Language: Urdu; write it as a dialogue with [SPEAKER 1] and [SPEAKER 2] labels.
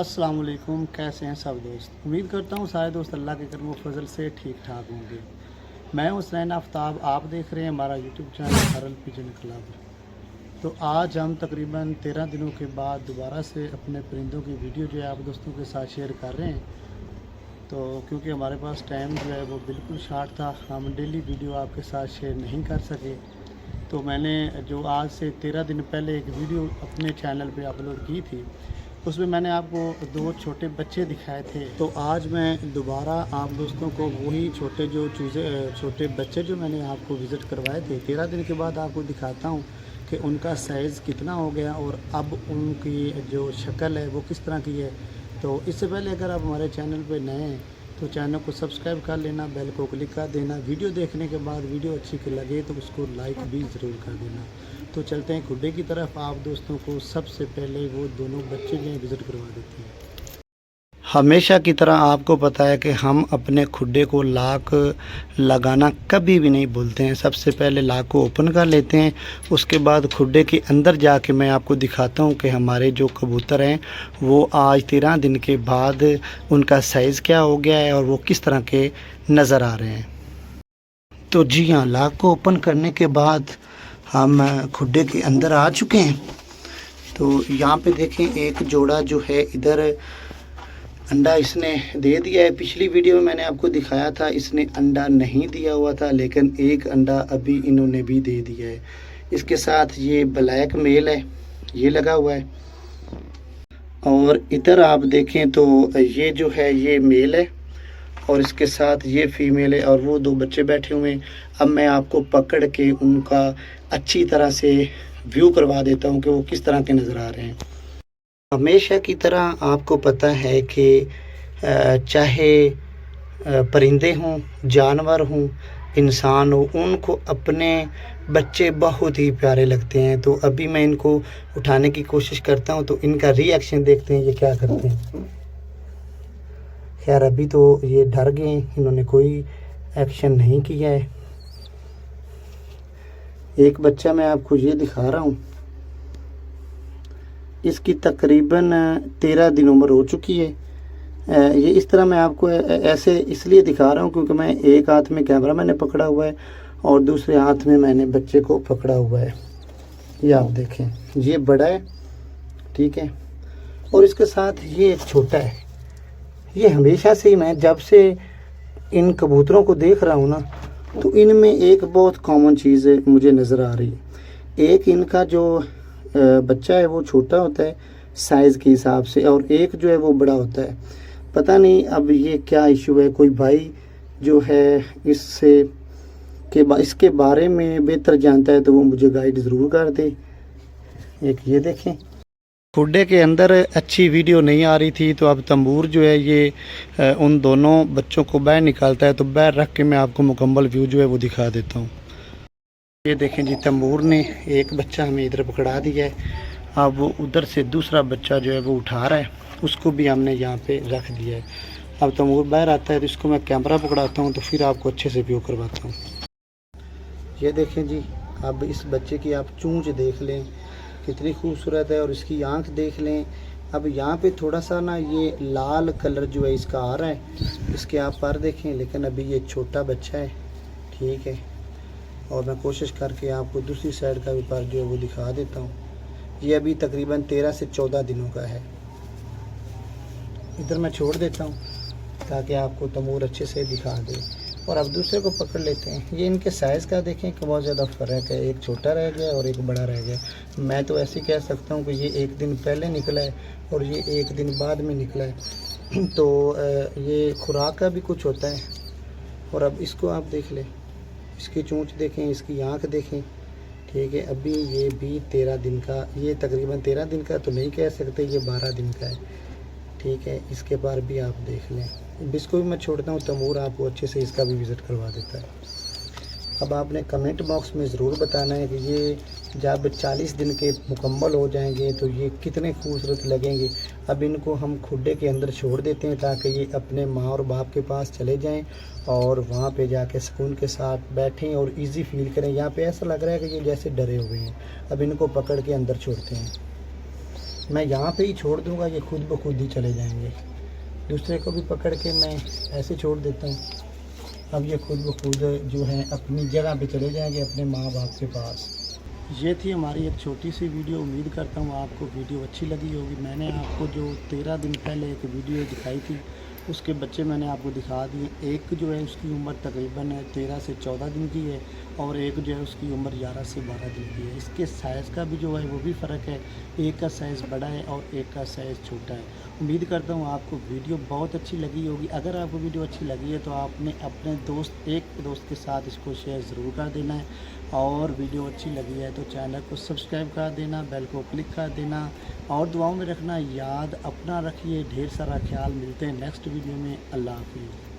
[SPEAKER 1] السلام علیکم، کیسے ہیں سب دوست؟ امید کرتا ہوں سارے دوست اللہ کے کرم و فضل سے ٹھیک ٹھاک ہوں گے۔ میں حسین آفتاب، آپ دیکھ رہے ہیں ہمارا یوٹیوب چینل ہرل پیجن کلب۔ تو آج ہم تقریباً تیرہ دنوں کے بعد دوبارہ سے اپنے پرندوں کی ویڈیو جو ہے آپ دوستوں کے ساتھ شیئر کر رہے ہیں۔ تو کیونکہ ہمارے پاس ٹائم جو ہے وہ بالکل شارٹ تھا، ہم ڈیلی ویڈیو آپ کے ساتھ شیئر نہیں کر سکے۔ تو میں نے جو آج سے تیرہ دن پہلے ایک ویڈیو اپنے چینل پہ اپلوڈ کی تھی اس میں میں نے آپ کو دو چھوٹے بچے دکھائے تھے۔ تو آج میں دوبارہ آپ دوستوں کو وہی چھوٹے جو چوزے چھوٹے بچے جو میں نے آپ کو وزٹ کروائے تھے، تیرہ دن کے بعد آپ کو دکھاتا ہوں کہ ان کا سائز کتنا ہو گیا اور اب ان کی جو شکل ہے وہ کس طرح کی ہے۔ تو اس سے پہلے اگر آپ ہمارے چینل پہ نئے ہیں تو چینل کو سبسکرائب کر لینا، بیل کو کلک کر دینا۔ ویڈیو دیکھنے کے بعد ویڈیو اچھی لگے تو اس کو لائک بھی ضرور کر دینا۔ تو چلتے ہیں کھڈے کی طرف۔ آپ دوستوں کو سب سے پہلے وہ دونوں بچے جو ہیں، وزٹ کروا دیتے ہیں۔ ہمیشہ کی طرح آپ کو پتا ہے کہ ہم اپنے کھڈے کو لاک لگانا کبھی بھی نہیں بھولتے ہیں۔ سب سے پہلے لاک کو اوپن کر لیتے ہیں۔ اس کے بعد کھڈے کے اندر جا کے میں آپ کو دکھاتا ہوں کہ ہمارے جو کبوتر ہیں، وہ آج تیرہ دن کے بعد ان کا سائز کیا ہو گیا ہے اور وہ کس طرح کے نظر آ رہے ہیں۔ تو جی ہاں لاک کو اوپن کرنے کے بعد ہم کھڈے کے اندر آ چکے ہیں۔ تو یہاں پہ دیکھیں، ایک جوڑا جو ہے ادھر انڈا اس نے دے دیا ہے۔ پچھلی ویڈیو میں میں نے آپ کو دکھایا تھا، اس نے انڈا نہیں دیا ہوا تھا، لیکن ایک انڈا ابھی انہوں نے بھی دے دیا ہے۔ اس کے ساتھ یہ بلیک میل ہے، یہ لگا ہوا ہے۔ اور ادھر آپ دیکھیں تو یہ جو ہے، یہ میل ہے۔ اور اس کے ساتھ یہ فیمیل ہے اور وہ دو بچے بیٹھے ہوئے ہیں۔ اب میں آپ کو پکڑ کے ان کا اچھی طرح سے ویو کروا دیتا ہوں کہ وہ کس طرح کے نظر آ رہے ہیں۔ ہمیشہ کی طرح آپ کو پتہ ہے کہ چاہے پرندے ہوں، جانور ہوں، انسان ہو، ان کو اپنے بچے بہت ہی پیارے لگتے ہیں۔ تو ابھی میں ان کو اٹھانے کی کوشش کرتا ہوں تو ان کا ری ایکشن دیکھتے ہیں یہ کیا کرتے ہیں۔ خیر، ابھی تو یہ ڈر گئے انہوں نے کوئی ایکشن نہیں کیا ہے۔ ایک بچہ میں آپ کو یہ دکھا رہا ہوں۔ اس کی تقریباً تیرہ دن عمر ہو چکی ہے۔ یہ اس طرح میں آپ کو ایسے اس لیے دکھا رہا ہوں کیونکہ میں ایک ہاتھ میں کیمرہ میں نے پکڑا ہوا ہے اور دوسرے ہاتھ میں میں نے بچے کو پکڑا ہوا ہے۔ یہ آپ دیکھیں، یہ بڑا ہے، ٹھیک ہے۔ اور اس کے ساتھ یہ ایک چھوٹا ہے۔ یہ ہمیشہ سے ہی میں جب سے ان کبوتروں کو دیکھ رہا ہوں نا، تو ان میں ایک بہت کامن چیز ہے مجھے نظر آ رہی۔ ہے ایک ان کا جو بچہ ہے، وہ چھوٹا ہوتا ہے سائز کے حساب سے اور ایک جو ہے وہ بڑا ہوتا ہے۔ پتہ نہیں اب یہ کیا ایشو ہے، کوئی بھائی جو ہے اس سے کہ اس کے بارے میں بہتر جانتا ہے تو وہ مجھے گائیڈ ضرور کر دے۔ ایک یہ دیکھیں۔ کھڈے کے اندر اچھی ویڈیو نہیں آ رہی تھی تو اب تمبور جو ہے یہ ان دونوں بچوں کو باہر نکالتا ہے تو باہر رکھ کے میں آپ کو مکمل ویو جو ہے وہ دکھا دیتا ہوں۔ یہ دیکھیں جی تمبور نے ایک بچہ ہمیں ادھر پکڑا دیا ہے۔ اب وہ ادھر سے دوسرا بچہ جو ہے وہ اٹھا رہا ہے۔ اس کو بھی ہم نے یہاں پہ رکھ دیا ہے۔ اب تمبور باہر آتا ہے تو اس کو میں کیمرہ پکڑاتا ہوں تو پھر آپ کو اچھے سے ویو کرواتا ہوں۔ یہ دیکھیں جی اب اس بچے کی آپ چونچ دیکھ لیں۔ کتنی خوبصورت ہے اور اس کی آنکھ دیکھ لیں۔ اب یہاں پہ تھوڑا سا نا یہ لال کلر جو ہے اس کا آ رہا ہے۔ اس کے آپ پر دیکھیں، لیکن ابھی یہ چھوٹا بچہ ہے۔ ٹھیک ہے۔ اور میں کوشش کر کے آپ کو دوسری سائڈ کا بھی پر جو ہے وہ دکھا دیتا ہوں۔ یہ ابھی تقریباً تیرہ سے چودہ دنوں کا ہے۔ ادھر میں چھوڑ دیتا ہوں تاکہ آپ کو تمور اچھے سے دکھا دے۔ اور اب دوسرے کو پکڑ لیتے ہیں۔ یہ ان کے سائز کا دیکھیں کہ بہت زیادہ فرق ہے۔ ایک چھوٹا رہ گیا اور ایک بڑا رہ گیا۔ میں تو ایسے کہہ سکتا ہوں کہ یہ ایک دن پہلے نکلا ہے اور یہ ایک دن بعد میں نکلا ہے۔ تو یہ خوراک کا بھی کچھ ہوتا ہے۔ اور اب اس کو آپ دیکھ لیں۔ اس کی چونچ دیکھیں، اس کی آنکھ دیکھیں، ٹھیک ہے۔ ابھی یہ بھی تیرہ دن کا، یہ تقریباً تیرہ دن کا تو نہیں کہہ سکتے، یہ بارہ دن کا ہے۔ ٹھیک ہے، اس کے بار بھی آپ دیکھ لیں۔ بس کو بھی میں چھوڑتا ہوں، تمور آپ کو اچھے سے اس کا بھی وزٹ کروا دیتا ہے۔ اب آپ نے کمنٹ باکس میں ضرور بتانا ہے کہ یہ جب چالیس دن کے مکمل ہو جائیں گے تو یہ کتنے خوبصورت لگیں گے۔ اب ان کو ہم کھڈے کے اندر چھوڑ دیتے ہیں تاکہ یہ اپنے ماں اور باپ کے پاس چلے جائیں اور وہاں پہ جا کے سکون کے ساتھ بیٹھیں اور ایزی فیل کریں۔ یہاں پہ ایسا لگ رہا ہے کہ یہ جیسے ڈرے ہوئے ہیں۔ اب ان کو پکڑ کے اندر چھوڑتے ہیں۔ میں یہاں پہ ہی چھوڑ دوں گا، یہ خود بخود ہی چلے جائیں گے۔ دوسرے کو بھی پکڑ کے میں ایسے چھوڑ دیتا ہوں۔ اب یہ خود بخود جو ہیں اپنی جگہ پہ چلے جائیں گے اپنے ماں باپ کے پاس۔ یہ تھی ہماری ایک چھوٹی سی ویڈیو۔ امید کرتا ہوں آپ کو ویڈیو اچھی لگی ہوگی۔ میں نے آپ کو جو تیرہ دن پہلے ایک ویڈیو دکھائی تھی، اس کے بچے میں نے آپ کو دکھا دیے ایک جو ہے اس کی عمر تقریباً تیرہ سے چودہ دن کی ہے اور ایک جو ہے اس کی عمر گیارہ سے بارہ دن کی ہے۔ اس کے سائز کا بھی جو ہے وہ بھی فرق ہے۔ ایک کا سائز بڑا ہے اور ایک کا سائز چھوٹا ہے۔ امید کرتا ہوں آپ کو ویڈیو بہت اچھی لگی ہوگی۔ اگر آپ کو ویڈیو اچھی لگی ہے تو آپ نے اپنے دوست، ایک دوست کے ساتھ اس کو شیئر ضرور کر دینا ہے۔ اور ویڈیو اچھی لگی ہے تو چینل کو سبسکرائب کر دینا بیل کو کلک کر دینا۔ اور دعاؤں میں رکھنا، یاد اپنا رکھیے، ڈھیر سارا خیال۔ ملتے ہیں نیکسٹ ویڈیو میں۔ اللہ حافظ۔